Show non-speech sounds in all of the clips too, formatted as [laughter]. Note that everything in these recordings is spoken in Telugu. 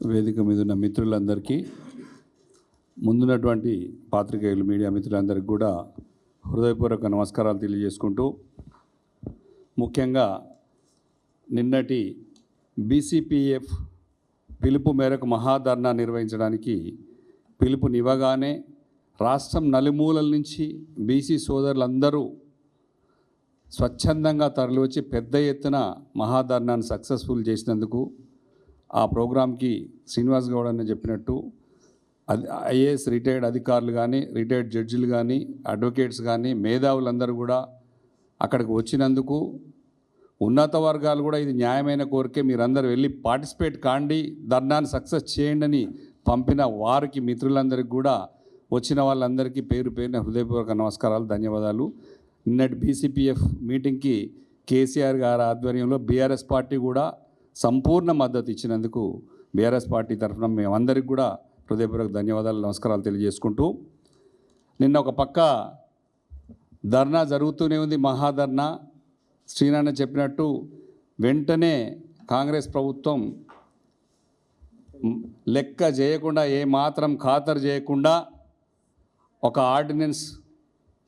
వేదిక మీద ఉన్న మిత్రులందరికీ ముందున్నటువంటి పాత్రికేయులు మీడియా మిత్రులందరికీ కూడా హృదయపూర్వక నమస్కారాలు తెలియజేసుకుంటూ ముఖ్యంగా నిన్నటి బీసీపీఎఫ్ పిలుపు మేరకు మహాధర్నా నిర్వహించడానికి పిలుపునివ్వగానే రాష్ట్రం నలుమూలల నుంచి బీసీ సోదరులందరూ స్వచ్ఛందంగా తరలివచ్చి పెద్ద ఎత్తున మహాధర్నాన్ని సక్సెస్ఫుల్ చేసినందుకు ఆ ప్రోగ్రాంకి శ్రీనివాస్ గౌడ్ అని చెప్పినట్టు అది ఐఏఎస్ రిటైర్డ్ అధికారులు కానీ రిటైర్డ్ జడ్జిలు కానీ అడ్వకేట్స్ కానీ మేధావులందరూ కూడా అక్కడికి వచ్చినందుకు ఉన్నత వర్గాలు కూడా ఇది న్యాయమైన కోరికే మీరందరూ వెళ్ళి పార్టిసిపేట్ కాండి ధర్నాన్ని సక్సెస్ చేయండి అని పంపిన వారికి మిత్రులందరికీ కూడా వచ్చిన వాళ్ళందరికీ పేరు పేరున హృదయపూర్వక నమస్కారాలు ధన్యవాదాలు. నిన్నటి బీసీపీఎఫ్ మీటింగ్కి కేసీఆర్ గారి ఆధ్వర్యంలో బీఆర్ఎస్ పార్టీ కూడా సంపూర్ణ మద్దతు ఇచ్చినందుకు బీఆర్ఎస్ పార్టీ తరఫున మేమందరికి కూడా హృదయపూర్వక ధన్యవాదాలు నమస్కారాలు తెలియజేసుకుంటూ నిన్న ఒక పక్క ధర్నా జరుగుతూనే ఉంది మహాధర్నా. శ్రీనారాయణ చెప్పినట్టు వెంటనే కాంగ్రెస్ ప్రభుత్వం లెక్క చేయకుండా ఏ మాత్రం ఖాతరు చేయకుండా ఒక ఆర్డినెన్స్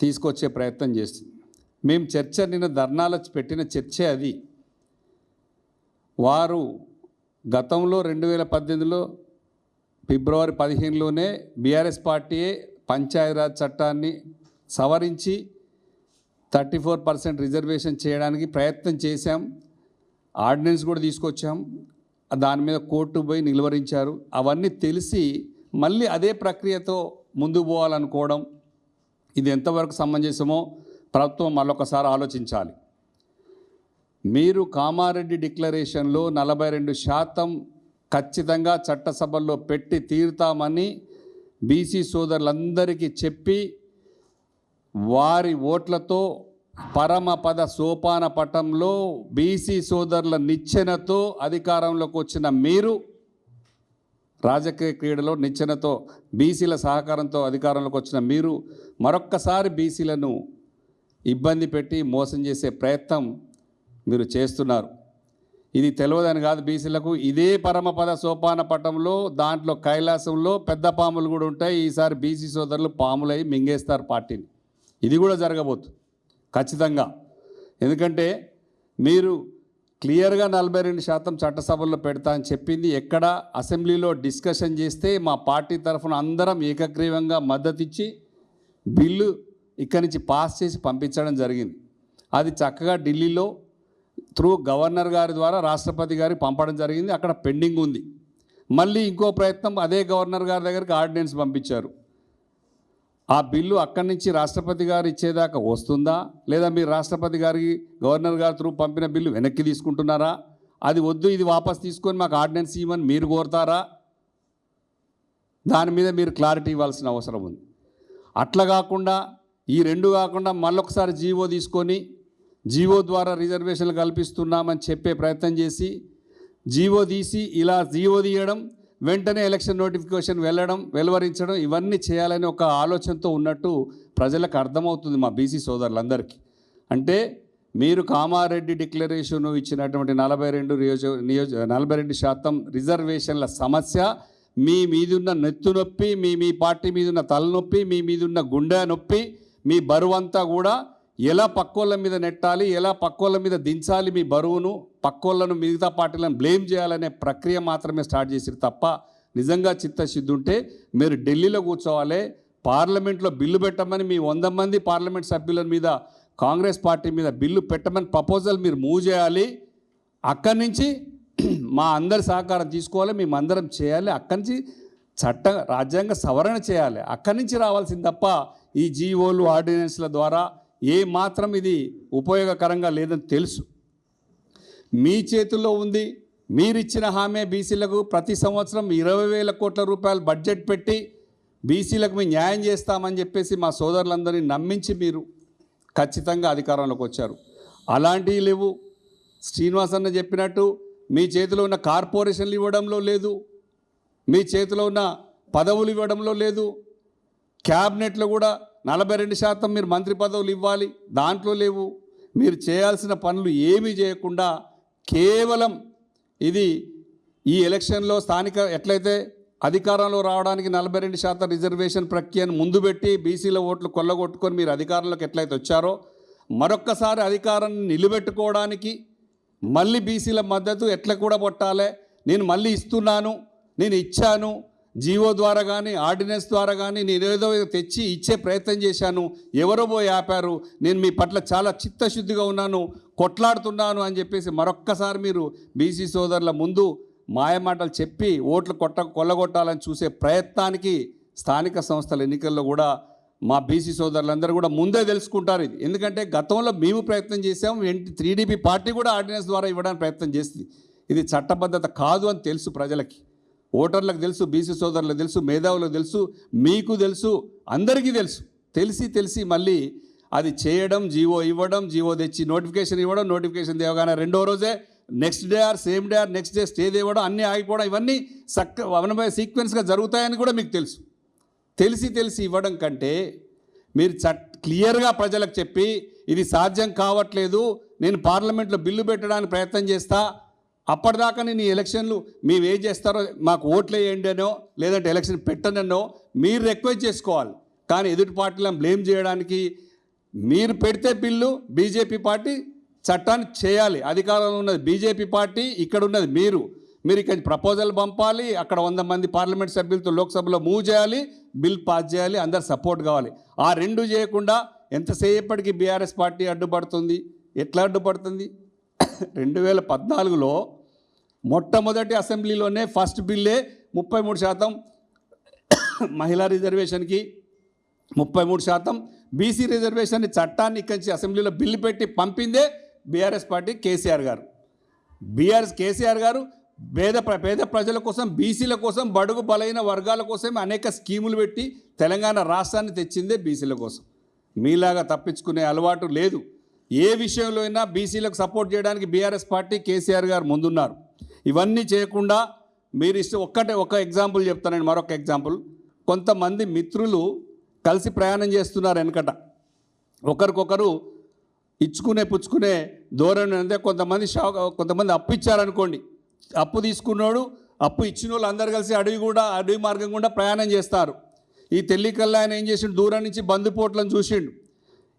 తీసుకొచ్చే ప్రయత్నం చేస్తుంది మేము చర్చ నిన్న ధర్నాలో పెట్టిన చర్చే అది. వారు గతంలో రెండు వేల పద్దెనిమిదిలో ఫిబ్రవరి పదిహేనులోనే బీఆర్ఎస్ పార్టీయే పంచాయతీరాజ్ చట్టాన్ని సవరించి థర్టీ ఫోర్ పర్సెంట్ రిజర్వేషన్ చేయడానికి ప్రయత్నం చేశాం. ఆర్డినెన్స్ కూడా తీసుకొచ్చాం. దాని మీద కోర్టు పోయి నిలువరించారు. అవన్నీ తెలిసి మళ్ళీ అదే ప్రక్రియతో ముందుకు పోవాలనుకోవడం ఇది ఎంతవరకు సమంజసమో ప్రభుత్వం మళ్ళొకసారి ఆలోచించాలి. మీరు కామారెడ్డి డిక్లరేషన్లో నలభై రెండు శాతం ఖచ్చితంగా చట్టసభల్లో పెట్టి తీరుతామని బీసీ సోదరులందరికీ చెప్పి వారి ఓట్లతో పరమపద సోపాన పటంలో బీసీ సోదరుల నిచ్చెనతో అధికారంలోకి వచ్చిన మీరు రాజకీయ క్రీడలో నిచ్చెనతో బీసీల సహకారంతో అధికారంలోకి వచ్చిన మీరు మరొక్కసారి బీసీలను ఇబ్బంది పెట్టి మోసం చేసే ప్రయత్నం మీరు చేస్తున్నారు. ఇది తెలియదని కాదు బీసీలకు. ఇదే పరమపద సోపాన పటంలో దాంట్లో కైలాసంలో పెద్ద పాములు కూడా ఉంటాయి. ఈసారి బీసీ సోదరులు పాములై మింగేస్తారు పార్టీని. ఇది కూడా జరగబోతుంది ఖచ్చితంగా. ఎందుకంటే మీరు క్లియర్గా నలభై రెండు శాతం చట్టసభల్లో పెడతా అని చెప్పింది. ఎక్కడ అసెంబ్లీలో డిస్కషన్ చేస్తే మా పార్టీ తరఫున అందరం ఏకగ్రీవంగా మద్దతు ఇచ్చి బిల్లు ఇక్కడి నుంచి పాస్ చేసి పంపించడం జరిగింది. అది చక్కగా ఢిల్లీలో త్రూ గవర్నర్ గారి ద్వారా రాష్ట్రపతి గారికి పంపడం జరిగింది. అక్కడ పెండింగ్ ఉంది. మళ్ళీ ఇంకో ప్రయత్నం అదే గవర్నర్ గారి దగ్గరికి ఆర్డినెన్స్ పంపించారు. ఆ బిల్లు అక్కడి నుంచి రాష్ట్రపతి గారు ఇచ్చేదాకా వస్తుందా? లేదా మీరు రాష్ట్రపతి గారికి గవర్నర్ గారి త్రూ పంపిన బిల్లు వెనక్కి తీసుకుంటున్నారా? అది వద్దు ఇది వాపస్ తీసుకొని మాకు ఆర్డినెన్స్ ఇవ్వమని మీరు కోరుతారా? దాని మీద మీరు క్లారిటీ ఇవ్వాల్సిన అవసరం ఉంది. అట్లా కాకుండా ఈ రెండు కాకుండా మళ్ళొకసారి జీవో తీసుకొని జీవో ద్వారా రిజర్వేషన్లు కల్పిస్తున్నామని చెప్పే ప్రయత్నం చేసి జీవో తీసి ఇలా జీవో తీయడం వెంటనే ఎలక్షన్ నోటిఫికేషన్ వెళ్ళడం వెలువరించడం ఇవన్నీ చేయాలని ఒక ఆలోచనతో ఉన్నట్టు ప్రజలకు అర్థమవుతుంది మా బీసీ సోదరులందరికీ. అంటే మీరు కామారెడ్డి డిక్లరేషన్ ఇచ్చినటువంటి నలభై రెండు నియోజ నియోజ నలభై రెండు శాతం రిజర్వేషన్ల సమస్య మీ మీదున్న నెత్తు నొప్పి మీ మీ పార్టీ మీదున్న తలనొప్పి మీ మీదున్న గుండె నొప్పి మీ బరువంతా కూడా ఎలా పక్కోళ్ళ మీద నెట్టాలి ఎలా పక్కోళ్ళ మీద దించాలి మీ బరువును పక్కోళ్ళను మిగతా పార్టీలను బ్లేమ్ చేయాలనే ప్రక్రియ మాత్రమే స్టార్ట్ చేసిరు తప్ప నిజంగా చిత్తశుద్ధి ఉంటే మీరు ఢిల్లీలో కూర్చోవాలి పార్లమెంట్లో బిల్లు పెట్టమని మీ వంద మంది పార్లమెంట్ సభ్యుల మీద కాంగ్రెస్ పార్టీ మీద బిల్లు పెట్టమని ప్రపోజల్ మీరు మూవ్ చేయాలి. అక్కడి నుంచి [clears throat] మా అందరి సహకారం తీసుకోవాలి మేమందరం చేయాలి. అక్కడి నుంచి చట్ట రాజ్యాంగ సవరణ చేయాలి. అక్కడి నుంచి రావాల్సింది తప్ప ఈ జీవోలు ఆర్డినెన్స్ల ద్వారా ఏ మాత్రం ఇది ఉపయోగకరంగా లేదని తెలుసు. మీ చేతుల్లో ఉంది. మీరిచ్చిన హామీ బీసీలకు ప్రతి సంవత్సరం ఇరవై వేల కోట్ల రూపాయలు బడ్జెట్ పెట్టి బీసీలకు మేము న్యాయం చేస్తామని చెప్పేసి మా సోదరులందరినీ నమ్మించి మీరు ఖచ్చితంగా అధికారంలోకి వచ్చారు. అలాంటివి లేవు. శ్రీనివాస్ అన్న చెప్పినట్టు మీ చేతిలో ఉన్న కార్పొరేషన్లు ఇవ్వడంలో లేదు. మీ చేతిలో ఉన్న పదవులు ఇవ్వడంలో లేదు. క్యాబినెట్లో కూడా నలభై రెండు శాతం మీరు మంత్రి పదవులు ఇవ్వాలి. దాంట్లో లేవు. మీరు చేయాల్సిన పనులు ఏమీ చేయకుండా కేవలం ఇది ఈ ఎలక్షన్లో స్థానిక ఎట్లయితే అధికారంలో రావడానికి నలభై రెండు శాతం రిజర్వేషన్ ప్రక్రియను ముందు పెట్టి బీసీల ఓట్లు కొల్లగొట్టుకొని మీరు అధికారంలోకి ఎట్లయితే వచ్చారో మరొక్కసారి అధికారాన్ని నిలబెట్టుకోవడానికి మళ్ళీ బీసీల మద్దతు ఎట్లా కూడా కొట్టాలి నేను మళ్ళీ ఇస్తున్నాను నేను ఇచ్చాను జీవో ద్వారా కానీ ఆర్డినెన్స్ ద్వారా కానీ నేను ఏదో తెచ్చి ఇచ్చే ప్రయత్నం చేశాను. ఎవరో పోయి ఆపారు. నేను మీ పట్ల చాలా చిత్తశుద్ధిగా ఉన్నాను. కొట్లాడుతున్నాను అని చెప్పేసి మరొక్కసారి మీరు బీసీ సోదరుల ముందు మాయమాటలు చెప్పి ఓట్లు కొట్ట కొల్లగొట్టాలని చూసే ప్రయత్నానికి స్థానిక సంస్థల ఎన్నికల్లో కూడా మా బీసీ సోదరులందరూ కూడా ముందే తెలుసుకుంటారు ఇది. ఎందుకంటే గతంలో మేము ప్రయత్నం చేసాము ఎన్టీ త్రీడీపీ పార్టీ కూడా ఆర్డినెన్స్ ద్వారా ఇవ్వడానికి ప్రయత్నం చేస్తుంది ఇది చట్టబద్ధత కాదు అని తెలుసు ప్రజలకి. ఓటర్లకు తెలుసు బీసీ సోదరులకు తెలుసు మేధావులకు తెలుసు మీకు తెలుసు అందరికీ తెలుసు. తెలిసి తెలిసి మళ్ళీ అది చేయడం జీవో ఇవ్వడం జీవో తెచ్చి నోటిఫికేషన్ ఇవ్వడం నోటిఫికేషన్ తేవగానే రెండో రోజే next day or same day or next day stay తేవడం అన్నీ ఆగిపోవడం ఇవన్నీ సక్క అవనమయ సీక్వెన్స్గా జరుగుతాయని కూడా మీకు తెలుసు. తెలిసి తెలిసి ఇవ్వడం కంటే మీరు చట్ క్లియర్గా ప్రజలకు చెప్పి ఇది సాధ్యం కావట్లేదు నేను పార్లమెంట్లో బిల్లు పెట్టడానికి ప్రయత్నం చేస్తా అప్పటిదాకా నేను ఎలక్షన్లు మేము ఏం చేస్తారో మాకు ఓట్లు వేయండి అనో లేదంటే ఎలక్షన్ పెట్టనో మీరు రిక్వెస్ట్ చేసుకోవాలి. కానీ ఎదుటి పార్టీలను బ్లేమ్ చేయడానికి మీరు పెడితే బిల్లు బీజేపీ పార్టీ చట్టాన్ని చేయాలి. అధికారంలో ఉన్నది బీజేపీ పార్టీ ఇక్కడ ఉన్నది మీరు. మీరు ఇక్కడ ప్రపోజల్ పంపాలి అక్కడ వంద మంది పార్లమెంట్ సభ్యులతో లోక్సభలో మూవ్ చేయాలి బిల్ పాస్ చేయాలి అందరు సపోర్ట్ కావాలి. ఆ రెండు చేయకుండా ఎంతసేపటికి బీఆర్ఎస్ పార్టీ అడ్డుపడుతుంది? ఎట్లా అడ్డుపడుతుంది? [coughs] రెండు వేల పద్నాలుగులో మొట్టమొదటి అసెంబ్లీలోనే ఫస్ట్ బిల్లే ముప్పై మూడు శాతం మహిళా రిజర్వేషన్కి ముప్పై మూడు శాతం బీసీ రిజర్వేషన్ చట్టాన్ని ఇక్కడి నుంచి అసెంబ్లీలో బిల్లు పెట్టి పంపిందే బీఆర్ఎస్ పార్టీ కేసీఆర్ గారు. బీఆర్ఎస్ కేసీఆర్ గారు పేద ప్ర- పేద ప్రజల కోసం బీసీల కోసం బడుగు బలైన వర్గాల కోసం అనేక స్కీములు పెట్టి తెలంగాణ రాష్ట్రాన్ని తెచ్చిందే బీసీల కోసం. మీలాగా తప్పించుకునే అలవాటు లేదు. ఏ విషయంలో అయినా బీసీలకు సపోర్ట్ చేయడానికి బీఆర్ఎస్ పార్టీ కేసీఆర్ గారు ముందున్నారు. ఇవన్నీ చేయకుండా మీరు ఇష్టం ఒక్కటే ఒక ఎగ్జాంపుల్ చెప్తానండి మరొక ఎగ్జాంపుల్. కొంతమంది మిత్రులు కలిసి ప్రయాణం చేస్తున్నారు వెనకట. ఒకరికొకరు ఇచ్చుకునే పుచ్చుకునే ధోరణి అంటే కొంతమంది షా కొంతమంది అప్పు ఇచ్చారనుకోండి. అప్పు తీసుకున్నాడు అప్పు ఇచ్చిన వాళ్ళు అందరు కలిసి అడవి కూడా అడవి మార్గం కూడా ప్రయాణం చేస్తారు. ఈ తెల్లికల్లా ఆయన ఏం చేసిండు? దూరం నుంచి బందిపోట్లను చూసిండు.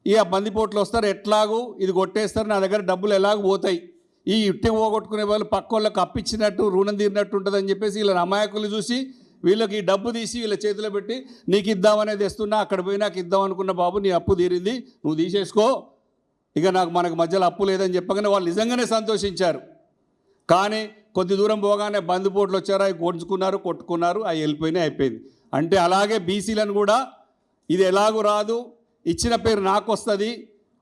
ఇక బందిపోట్లు వస్తారు ఎట్లాగూ ఇది కొట్టేస్తారు నా దగ్గర డబ్బులు ఎలాగో పోతాయి. ఈ ఇట్టి పోగొట్టుకునే వాళ్ళు పక్క వాళ్ళకి అప్పించినట్టు రుణం తీరినట్టు ఉంటుందని చెప్పేసి వీళ్ళ అమాయకులు చూసి వీళ్ళకి ఈ డబ్బు తీసి వీళ్ళ చేతిలో పెట్టి నీకు ఇద్దామనేది ఇస్తున్నా అక్కడ పోయి నాకు ఇద్దాం అనుకున్న బాబు నీ అప్పు తీరింది నువ్వు తీసేసుకో. ఇక నాకు మనకు మధ్యలో అప్పు లేదని చెప్పగానే వాళ్ళు నిజంగానే సంతోషించారు. కానీ కొద్ది దూరం పోగానే బందిపోట్లు వచ్చారు అవి కొడుచుకున్నారు కొట్టుకున్నారు అవి వెళ్ళిపోయినాయి అయిపోయింది. అంటే అలాగే బీసీలను కూడా ఇది ఎలాగూ రాదు. ఇచ్చిన పేరు నాకు వస్తుంది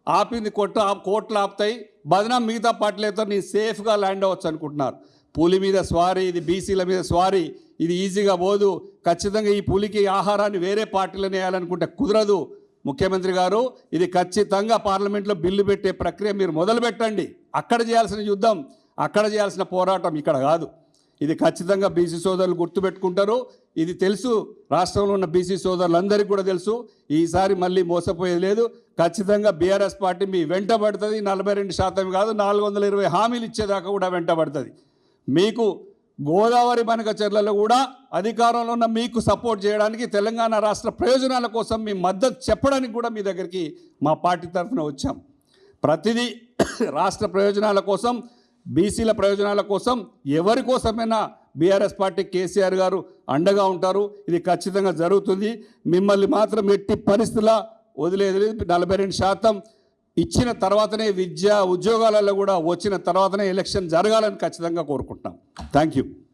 ఆపింది కొట్టు ఆ కోట్లు ఆపుతాయి బదనాం మిగతా పార్టీలతో నేను సేఫ్గా ల్యాండ్ అవ్వచ్చు అనుకుంటున్నారు. పులి మీద స్వారీ ఇది బీసీల మీద స్వారీ ఇది ఈజీగా పోదు. ఖచ్చితంగా ఈ పులికి ఆహారాన్ని వేరే పార్టీలను వేయాలనుకుంటే కుదరదు. ముఖ్యమంత్రి గారు ఇది ఖచ్చితంగా పార్లమెంట్లో బిల్లు పెట్టే ప్రక్రియ మీరు మొదలు పెట్టండి అక్కడ చేయాల్సిన యుద్ధం అక్కడ చేయాల్సిన పోరాటం ఇక్కడ కాదు. ఇది ఖచ్చితంగా బీసీ సోదరులు గుర్తుపెట్టుకుంటారు. ఇది తెలుసు రాష్ట్రంలో ఉన్న బీసీ సోదరులందరికీ కూడా తెలుసు. ఈసారి మళ్ళీ మోసపోయేది లేదు. ఖచ్చితంగా బీఆర్ఎస్ పార్టీ మీ వెంట పడుతుంది. నలభై రెండు శాతం కాదు నాలుగు వందల ఇరవై హామీలు ఇచ్చేదాకా కూడా వెంట పడుతుంది. మీకు గోదావరి బనకచర్లలో కూడా అధికారంలో ఉన్న మీకు సపోర్ట్ చేయడానికి తెలంగాణ రాష్ట్ర ప్రయోజనాల కోసం మీ మద్దతు చెప్పడానికి కూడా మీ దగ్గరికి మా పార్టీ తరఫున వచ్చాం. ప్రతిదీ [coughs] రాష్ట్ర ప్రయోజనాల కోసం బీసీల ప్రయోజనాల కోసం ఎవరి కోసమైనా బీఆర్ఎస్ పార్టీ కేసీఆర్ గారు అండగా ఉంటారు. ఇది ఖచ్చితంగా జరుగుతుంది. మిమ్మల్ని మాత్రం ఎట్టి పరిస్థితుల వదిలేదు నలభై రెండు శాతం ఇచ్చిన తర్వాతనే విద్య ఉద్యోగాలలో కూడా వచ్చిన తర్వాతనే ఎలక్షన్ జరగాలని ఖచ్చితంగా కోరుకుంటున్నాం. Thank you.